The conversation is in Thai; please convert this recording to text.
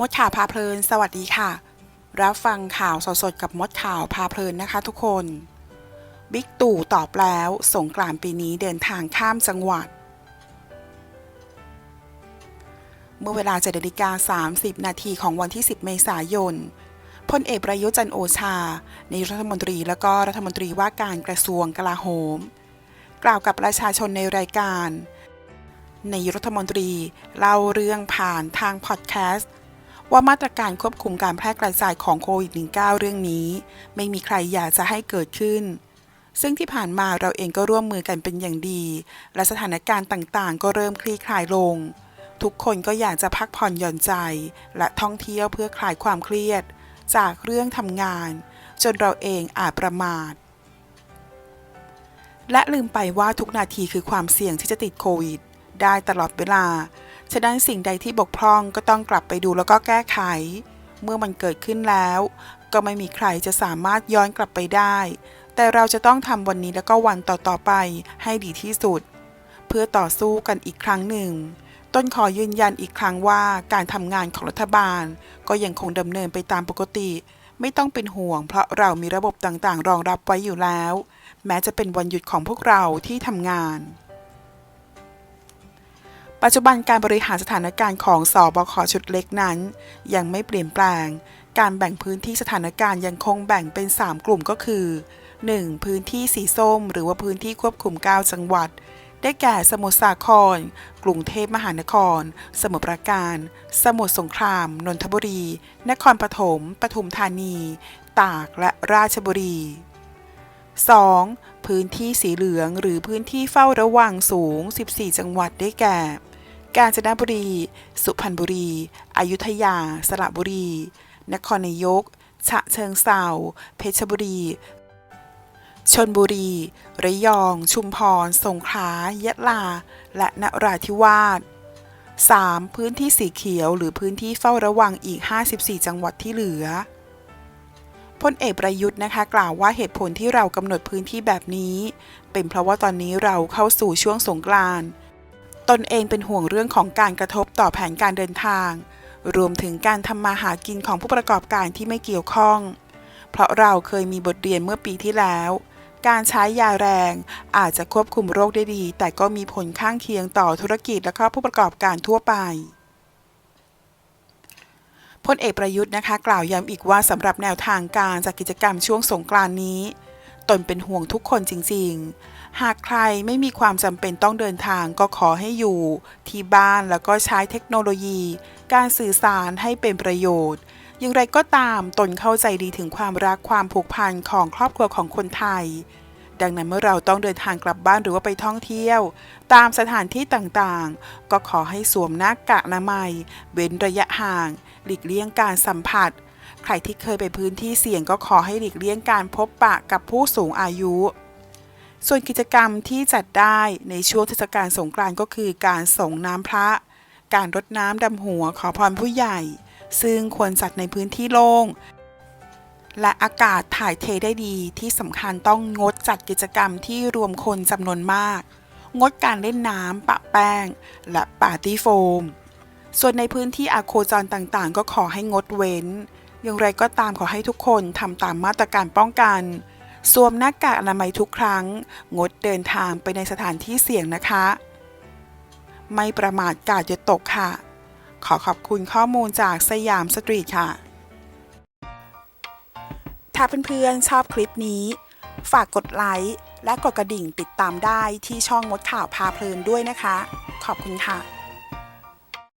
มดข่าวพาเพลิน สวัสดีค่ะ รับฟังข่าวสดๆกับมดข่าวพาเพลินนะคะทุกคน บิ๊กตู่ตอบแล้วสงกรานต์ปีนี้เดินทางข้ามจังหวัด เมื่อเวลา7นาฬิกา30 นาทีของวันที่ 10 เมษายนพลเอกประยุจันโอชา ในรัฐมนตรีและก็รัฐมนตรีว่าการกระทรวงกลาโหม กล่าวกับประชาชนในรายการ ในรัฐมนตรีเล่าเรื่องผ่านทางพอดแคสต์ ว่ามาตรการควบคุมการแพร่กระจายของโควิด -19 เรื่องนี้ ไม่มีใครอยากจะให้เกิดขึ้น ซึ่งที่ผ่านมาเราเองก็ร่วมมือกันเป็นอย่างดี และสถานการณ์ต่างๆ ก็เริ่มคลี่คลายลง ทุกคนก็อยากจะพักผ่อนหย่อนใจ และท่องเที่ยวเพื่อคลายความเครียด จากเรื่องทำงาน จนเราเองอาจประมาท และลืมไปว่าทุกนาทีคือความเสี่ยงที่จะติดโควิดได้ตลอดเวลา ฉะนั้นสิ่งใดที่บกพร่องก็ต้องกลับไปดูแล้วก็แก้ไข เมื่อมันเกิดขึ้นแล้ว ก็ไม่มีใครจะสามารถย้อนกลับไปได้ แต่เราจะต้องทำวันนี้แล้วก็วันต่อๆไปให้ดีที่สุด เพื่อต่อสู้กันอีกครั้งหนึ่ง ต้นขอยืนยันอีกครั้งว่าการทำงานของรัฐบาล ก็ยังคงดำเนินไปตามปกติ ไม่ต้องเป็นห่วง เพราะเรามีระบบต่างๆ รองรับไว้อยู่แล้ว แม้จะเป็นวันหยุดของพวกเราที่ทำงาน ปัจจุบันการบริหารสถานการณ์ของสอบคชุดเล็กนั้น ยังไม่เปลี่ยนแปลง การแบ่งพื้นที่สถานการณ์ยังคงแบ่งเป็น 3 กลุ่มก็คือ 1. พื้นที่สีส้ม หรือว่าพื้นที่ควบคุม 9 จังหวัด ได้แก่สมุทรสาคร กรุงเทพมหานคร สมุทรปราการ สมุทรสงคราม นนทบุรี นครปฐม ปทุมธานี ตาก และราชบุรี 2. พื้นที่สีเหลืองหรือพื้นที่เฝ้าระวังสูง 14 จังหวัดได้แก่ กาญจนบุรี สุพรรณบุรี อยุธยา สระบุรี นครนายก ฉะเชิงเซาเพชรบุรี ชนบุรี ระยอง ชุมพร สงขลา ยะลา และนราธิวาส 3. พื้นที่สีเขียวหรือพื้นที่เฝ้าระวังอีก 54 จังหวัดที่เหลือพลเอกประยุทธ์นะคะกล่าวว่าเหตุผลที่เรากำหนดพื้นที่แบบนี้ เป็นเพราะว่าตอนนี้เราเข้าสู่ช่วงสงกรานต์ ตนเองเป็นห่วงเรื่องของการกระทบต่อแผนการเดินทาง รวมถึงการทำมาหากินของผู้ประกอบการที่ไม่เกี่ยวข้อง เพราะเราเคยมีบทเรียนเมื่อปีที่แล้ว การใช้ยาแรงอาจจะควบคุมโรคได้ดี แต่ก็มีผลข้างเคียงต่อธุรกิจและก็ผู้ประกอบการทั่วไปพลเอกประยุทธ์นะคะ กล่าวย้ำอีกว่าสำหรับแนวทางการจัดกิจกรรมช่วงสงกรานนี้ ตนเป็นห่วงทุกคนจริงๆ หากใครไม่มีความจำเป็นต้องเดินทางก็ขอให้อยู่ ที่บ้านแล้วก็ใช้เทคโนโลยี การสื่อสารให้เป็นประโยชน์ อย่างไรก็ตามตนเข้าใจดีถึงความรักความผูกพันของครอบครัวของคนไทย ดังนั้นเมื่อเราต้องเดินทางกลับบ้านหรือว่าไปท่องเที่ยว ตามสถานที่ต่างๆ ก็ขอให้สวมหน้ากากอนามัย เว้นระยะห่าง หลีกเลี่ยงการสัมผัส ใครที่เคยไปพื้นที่เสี่ยงก็ขอให้หลีกเลี่ยงการพบปะกับผู้สูงอายุ ส่วนกิจกรรมที่จัดได้ในช่วงเทศกาลสงกรานต์ก็คือการส่งน้ำพระ การรดน้ำดำหัวขอพรผู้ใหญ่ ซึ่งควรจัดในพื้นที่โล่งและอากาศถ่ายเทได้ดีที่สำคัญต้องงดจัดกิจกรรมที่รวมคนจำนวนมาก งดการเล่นน้ำปะแป้ง และปาร์ตี้โฟม ส่วนในพื้นที่อาโคจรต่างๆ ก็ขอให้งดเว้น อย่างไรก็ตามขอให้ทุกคนทำตามมาตรการป้องกัน สวมหน้ากากอนามัยทุกครั้ง งดเดินทางไปในสถานที่เสี่ยงนะคะ ไม่ประมาทกาดจะตกค่ะ ขอขอบคุณข้อมูลจากสยามสตรีทค่ะ ถ้าเพื่อนๆชอบคลิปนี้ ฝากกดไลค์และกดกระดิ่งติดตามได้ที่ช่องมดข่าวพาเพลินด้วยนะคะ ขอบคุณค่ะ